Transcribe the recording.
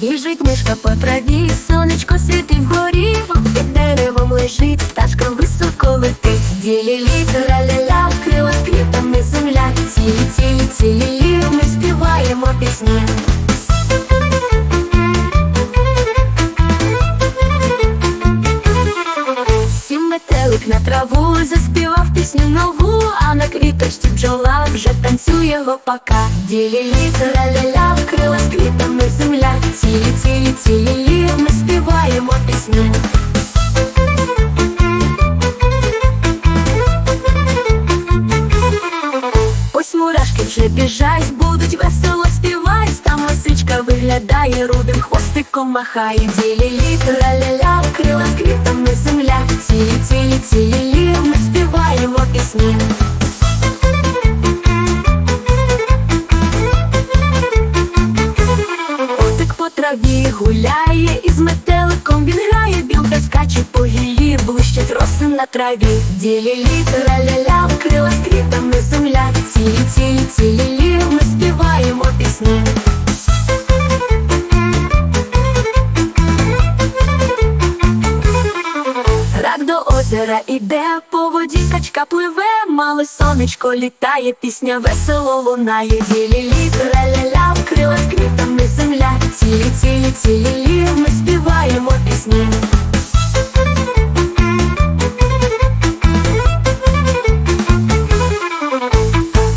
Біжить мишка по траві, сонечко світить вгорі, під деревом лежить, пташка високо летить, ділі літера пісню нову, а на квіточці бджола вже танцює гопака. Ділі ля-ля-ля, вкрила з квітами земля. Цілі, цілі, цілі, ми співаємо пісню. Ось мурашки вже біжать, будуть весело співать. Там лисичка виглядає, рудим хвостиком махає. Ділі літера ля-ля, крила з квітами земля. Цілі, цілі, цілі, ми співаємо пісні. Котик по траві гуляє, і з метеликом він грає, білка скаче по гіллі, блищать роси на траві. Ділі літера ля-ля, вкрила з квітами земля. Цілі, цілі, цілі, до озера іде, по воді качка пливе, мале сонечко літає, пісня весело лунає, ділі лі ля ля ля вкрилась квітами земля, цілі, цілі, цілі.